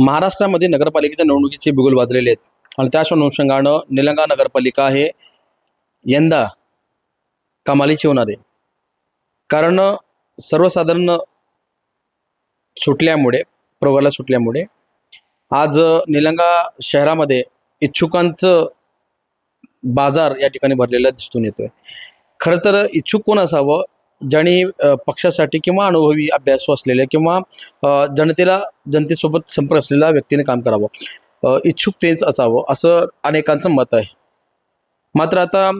महाराष्ट्रामध्ये नगरपालिकेच्या निवडणुकीचे बिगुल वाजलेले आहेत. आणि त्याच अनुषंगानं निलंगा नगरपालिका हे यंदा कमालीची होणार आहे. कारण सर्वसाधारण सुटल्यामुळे प्रोगाला सुटल्यामुळे आज निलंगा शहरामध्ये इच्छुकांचं बाजार या ठिकाणी भरलेला दिसून येतोय. खरं तर इच्छुक कोण असावं ज्यांनी पक्षासाठी किंवा अनुभवी अभ्यासू असलेले किंवा जनतेला जनतेसोबत संपर्क असलेल्या व्यक्तीने काम करावं इच्छुक तेच असावं असं अनेकांचं मत आहे. मात्र आता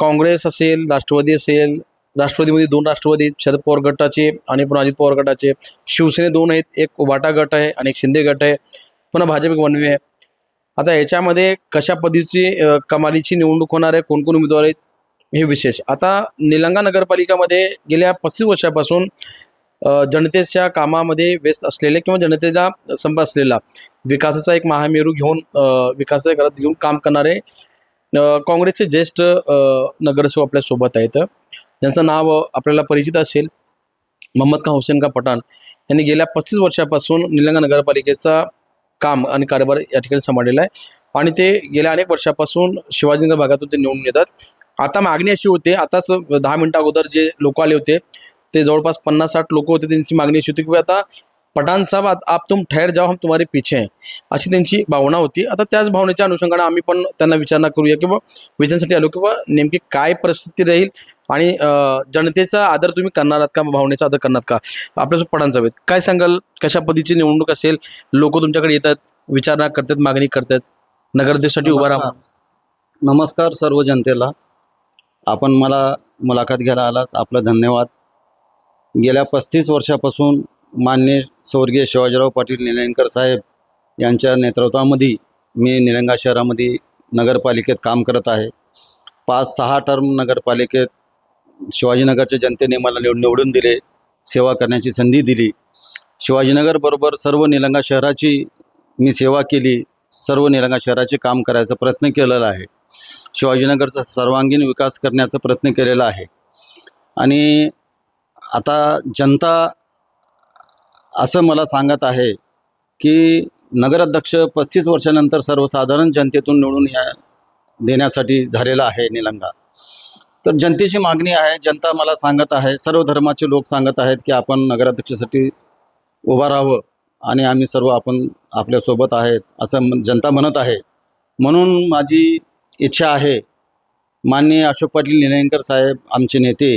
काँग्रेस असेल राष्ट्रवादी असेल राष्ट्रवादीमध्ये दोन राष्ट्रवादी शरद पवार गटाचे आणि पुन्हा अजित पवार गटाचे शिवसेने दोन आहेत एक वाटा गट आहे आणि एक शिंदे गट आहे पुन्हा भाजप एक वनवे आहे. आता याच्यामध्ये कशा पद्धतीची कमालीची निवडणूक होणार आहे कोण कोण उमेदवार आहेत हे विशेष. आता निलंगा नगरपालिकामध्ये गेल्या पस्तीस वर्षापासून जनतेच्या कामामध्ये व्यस्त असलेले किंवा जनतेला संप असलेला विकासाचा एक महामेरू घेऊन विकासाच्या घरात घेऊन काम करणारे काँग्रेसचे ज्येष्ठ नगरसेवक आपल्यासोबत आहेत. ज्यांचं नाव आपल्याला परिचित असेल मोहम्मद खान हुसेन का पठाण. यांनी गेल्या पस्तीस वर्षापासून निलंगा नगरपालिकेचा काम आणि कारभार या ठिकाणी सांभाळलेला आहे. आणि ते गेल्या अनेक वर्षापासून शिवाजीनगर भागातून ते निवडून येतात. आता मागणी अशी होती आताच दहा मिनिटं अगोदर जे लोक आले होते ते जवळपास पन्नास साठ लोक होते त्यांची मागणी अशी होती की आता पठाण साहेब आप आप तुम ठहर जाओ हम तुम्हारे पीछे हैं. अशी त्यांची भावना होती. आता त्याच भावनेच्या अनुषंगाने आम्ही पण त्यांना विचारणा करूया किंवा विचारण्यासाठी आलो किंवा नेमकी काय परिस्थिती राहील आणि जनतेचा आदर तुम्ही करणार आहात का? भावनेचा आदर करणार का? आपल्यासोबत पठाण साहेब काय सांगाल? कशा पद्धतीची निवडणूक असेल? लोक तुमच्याकडे येतात विचारणा करतात मागणी करतात. नगराध्यक्षसाठी उभा राहा. नमस्कार सर्व जनतेला. आपण मला मुलाखत घ्यायला आलास आपलं धन्यवाद. गेल्या पस्तीस वर्षापासून मान्य स्वर्गीय शिवाजीराव पाटील निलंगकर साहेब यांच्या नेतृत्वामध्ये मी निलंगा शहरामध्ये नगरपालिकेत काम करत आहे. पाच सहा टर्म नगरपालिकेत शिवाजीनगरच्या जनतेने मला निवड निवडून दिले सेवा करण्याची संधी दिली. शिवाजीनगरबरोबर सर्व निलंगा शहराची मी सेवा केली सर्व निलंगा शहराचे काम करायचा प्रयत्न केलेला आहे. शिवाजीनगरचा सर्वांगीण विकास करण्याचा प्रयत्न केलेला आहे. आणि आता जनता असं मला सांगत आहे की नगराध्यक्ष पस्तीस वर्षानंतर सर्वसाधारण जनतेतून निवडून या देण्यासाठी झालेला आहे निलंगा. तर जनतेची मागणी आहे जनता मला सांगत आहे सर्व धर्माचे लोक सांगत आहेत की आपण नगराध्यक्षासाठी उभा राहावं आणि आम्ही सर्व आपण आपल्यासोबत आहेत असं जनता म्हणत आहे. म्हणून माझी इच्छा आहे. माननीय अशोक पाटील निलंगेकर साहेब आमचे नेते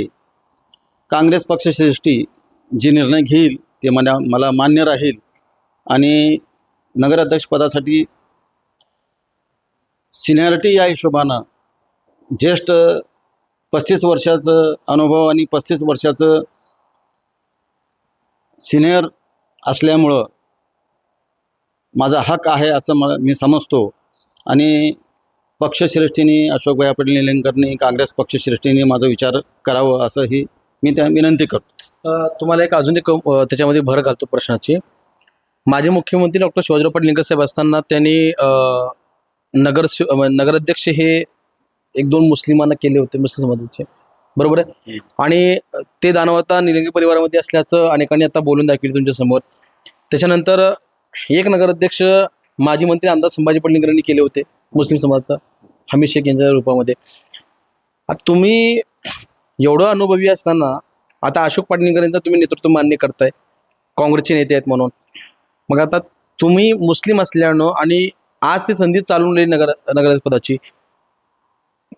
काँग्रेस पक्षश्रेष्ठी जे निर्णय घेईल ते मला मला मान्य राहील. आणि नगराध्यक्षपदासाठी सिनियरिटी या हिशोबानं ज्येष्ठ पस्तीस वर्षाचं अनुभव आणि पस्तीस वर्षाचं सिनियर असल्यामुळं माझा हक आहे असं मला मी समजतो. आणि पक्षश्रेष्ठीने अशोकभाई पाटील निलंगकरने काँग्रेस पक्षश्रेष्ठीने माझा विचार करावं असं ही मी त्या विनंती करतो. तुम्हाला एक अजून एक त्याच्यामध्ये भर घालतो प्रश्नाची. माजी मुख्यमंत्री डॉक्टर शिवाजीराव पाटील साहेब असताना त्यांनी नगर नगराध्यक्ष हे एक दोन मुस्लिमांना केले होते मुस्लिम समाजाचे. बरोबर आहे? आणि ते दानवता निलंगे परिवारामध्ये असल्याचं अनेकांनी आता बोलून दाखवलं तुमच्यासमोर. त्याच्यानंतर एक नगराध्यक्ष माजी मंत्री आमदार संभाजी पाटील यांनी केले होते. मुस्लिम समाजाचा हमीद शेख यांच्या रूपामध्ये. आता तुम्ही एवढं अनुभवी असताना आता अशोक पाटील यांचं तुम्ही नेतृत्व मान्य करताय. काँग्रेसचे नेते आहेत म्हणून. मग आता तुम्ही मुस्लिम असल्यानं आणि आज ती संधी चालून राहिली नगर नगराध्यक्षपदाची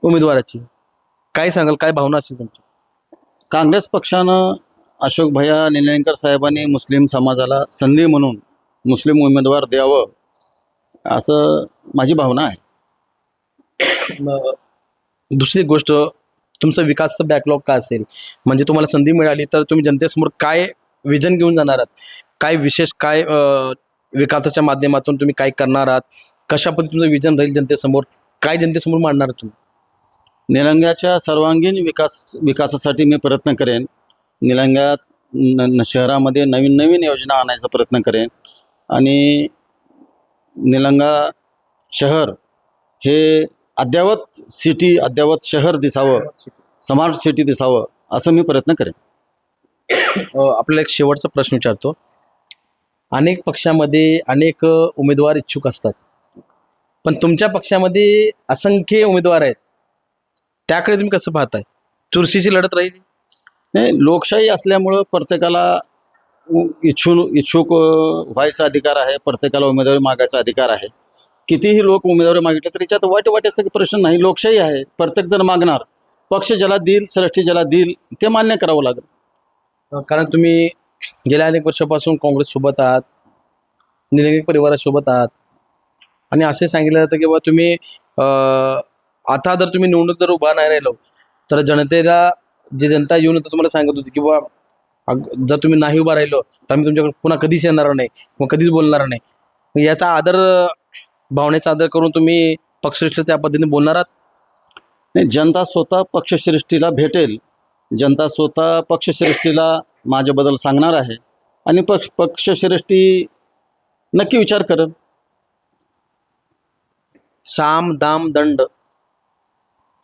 उमेदवाराची काय सांगाल काय भावना असेल तुमची? काँग्रेस पक्षानं अशोक भैया निलंगकर साहेबांनी मुस्लिम समाजाला संधी म्हणून मुस्लिम उमेदवार द्यावं असं माझी भावना आहे. दुसरी गोष्ट तुमचं विकासचा बॅकलॉग काय असेल? म्हणजे तुम्हाला संधी मिळाली तर तुम्ही जनतेसमोर काय विजन घेऊन जाणार आहात? काय विशेष काय विकासाच्या माध्यमातून तुम्ही काय करणार आहात? कशा पद्धतीचं विजन राहील जनतेसमोर? काय जनतेसमोर मांडणार तुम्ही? निलंग्याच्या सर्वांगीण विकास विकासासाठी मी प्रयत्न करेन. निलंग्यात न- शहरामध्ये नवीन नवीन योजना आणायचा प्रयत्न करेन. आणि निलंगा शहर हे अद्ययावत सिटी अद्ययावत शहर दिसावं स्मार्ट सिटी दिसावं असं मी प्रयत्न करेन. आपल्याला एक शेवटचा प्रश्न विचारतो. अनेक पक्षामध्ये अनेक उमेदवार इच्छुक असतात. पण तुमच्या पक्षामध्ये असंख्य उमेदवार आहेत. त्याकडे तुम्ही कसं पाहताय? चुरशीची लढत राहील. नाही लोकशाही असल्यामुळं प्रत्येकाला इच्छू इच्छुक व्हायचा अधिकार आहे प्रत्येकाला उमेदवारी मागायचा अधिकार आहे. कितीही लोक उमेदवारी मागितले तरी याच्यात वाईट वाटायचा प्रश्न नाही. लोकशाही आहे. प्रत्येक जण मागणार. पक्ष ज्याला देईल श्रेष्ठी ज्याला देईल ते मान्य करावं लागेल. कारण तुम्ही गेल्या अनेक वर्षापासून काँग्रेससोबत आहात निलंगे परिवारासोबत आहात. आणि असे सांगितलं जातं की बाबा तुम्ही आता जर तुम्ही निवडणूक जर उभा नाही राहिलो तर जनतेला जी जनता येऊन तर तुम्हाला सांगत होती की बाबा जर तुम्ही नाही उभा राहिलो तर आम्ही तुमच्याकडे पुन्हा कधीच येणार नाही किंवा कधीच बोलणार नाही. याचा आदर भावनेचा आदर करून तुम्ही पक्षश्रेष्ठ त्या पद्धतीने बोलणार आहात? नाही जनता स्वतः पक्षश्रेष्ठीला भेटेल. जनता स्वतः पक्षश्रेष्ठीला माझ्याबद्दल सांगणार आहे. आणि पक्ष पक्षश्रेष्ठी नक्की विचार करेल. साम दाम दंड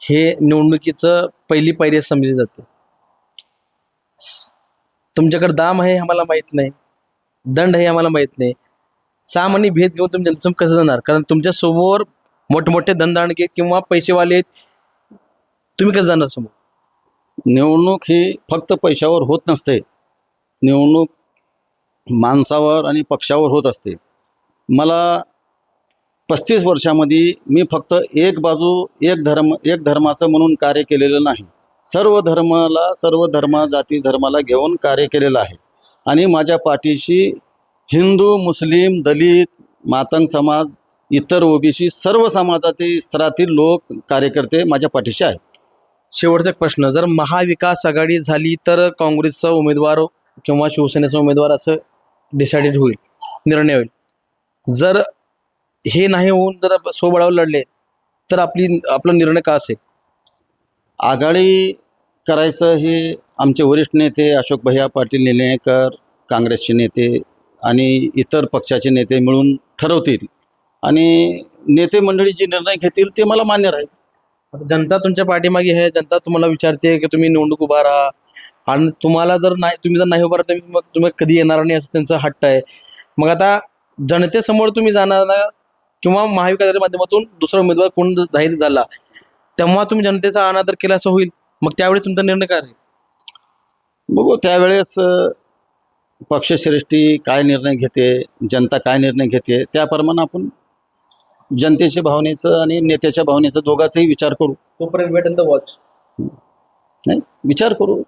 हे निवडणुकीचं पहिली पायरी समजली जाते. तुमच्याकडे दाम आहे आम्हाला माहीत नाही. दंड हे आम्हाला माहीत नाही. सामान्य आणि भेद घेऊन तुम्ही जनतेसमोर कसं जाणार? कारण तुमच्यासमोर मोठमोठे धंदाणके किंवा पैसेवाले आहेत. तुम्ही कसं जाणार समोर? निवडणूक ही फक्त पैशावर होत नसते. निवडणूक माणसावर आणि पक्षावर होत असते. मला पस्तीस वर्षामध्ये मी फक्त एक बाजू एक धर्म एक धर्माचं म्हणून कार्य केलेलं नाही. सर्व धर्माला सर्व धर्म जाती धर्माला घेऊन कार्य केलेलं आहे. आणि माझ्या पाठीशी हिंदू मुस्लिम दलित मातंग समाज इतर ओबीसी सर्व समाजातील स्तरातील लोक कार्यकर्ते माझ्या पाठीशी आहेत. शेवटचा एक प्रश्न जर महाविकास आघाडी झाली तर काँग्रेसचा उमेदवार किंवा शिवसेनेचा उमेदवार असं डिसाइडेड होईल निर्णय होईल. जर हे नाही होऊन जर स्वबळावर लढले तर आपली आपला निर्णय का असेल? आघाडी करायचं हे आमचे वरिष्ठ नेते अशोक भैया पाटील निलंगेकर काँग्रेसचे नेते आणि इतर पक्षाचे नेते मिळून ठरवतील. आणि नेते मंडळी जे निर्णय घेतील ते मला मान्य राहील. जनता तुमच्या पाठीमागे आहे. जनता तुम्हाला विचारते की तुम्ही निवडणूक उभा राहा. आणि तुम्हाला जर नाही तुम्ही जर नाही उभा राहा तर मग तुम्ही कधी येणार नाही असं त्यांचा हट्ट आहे. मग आता जनतेसमोर तुम्ही जाणार किंवा महाविकासाच्या माध्यमातून दुसरा उमेदवार कोण जाहीर झाला तेव्हा तुम्ही जनतेचा अनादर केला असं होईल. मग त्यावेळी तुमचा निर्णय काय बघू त्यावेळेस पक्षश्रेष्ठी काय निर्णय घेते जनता काय निर्णय घेते त्याप्रमाणे आपण जनतेच्या भावनेचं आणि नेत्याच्या भावनेचं दोघांचाही विचार करू. तोपर्यंत वेट द वॉच नाही विचार करू.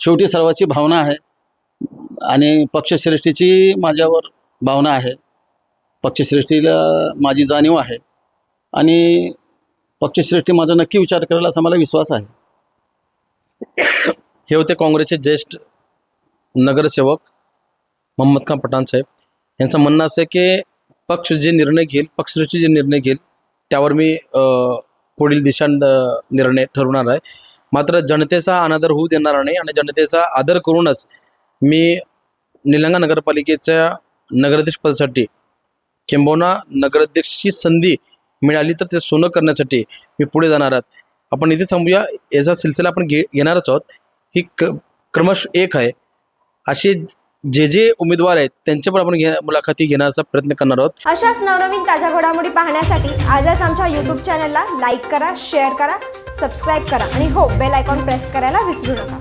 शेवटी सर्वाची भावना आहे आणि पक्षश्रेष्ठीची माझ्यावर भावना आहे. पक्षश्रेष्ठीला माझी जाणीव आहे आणि पक्षश्रेष्ठी माझा नक्की विचार करेल असा मला विश्वास आहे. हे होते काँग्रेसचे ज्येष्ठ नगरसेवक मोहम्मद खान पठाण साहेब. यांचं म्हणणं असं आहे की पक्ष जे निर्णय घेईल पक्षाचे जे निर्णय घेईल त्यावर मी पुढील दिशा निर्णय ठरवणार आहे. मात्र जनतेचा अनादर होऊ देणार नाही आणि जनतेचा आदर करूनच मी निलंगा नगरपालिकेच्या नगराध्यक्ष पदासाठी किंबहुना नगराध्यक्षची संधी मिळाली तर ते सोनं करण्यासाठी मी पुढे जाणार आहात आपण इथे थांबूया. याचा सिलसिला आपण घे घेणारच आहोत. ही क क्रमश एक आहे. असे जे जे उमेदवार आहेत त्यांच्या पण आपण घे मुलाखती घेण्याचा प्रयत्न करणार आहोत. अशाच नवनवीन ताज्या घडामोडी पाहण्यासाठी आजच आमच्या यूट्यूब चॅनलला लाईक करा शेअर करा सबस्क्राईब करा आणि हो बेल आयकॉन प्रेस करायला विसरू नका.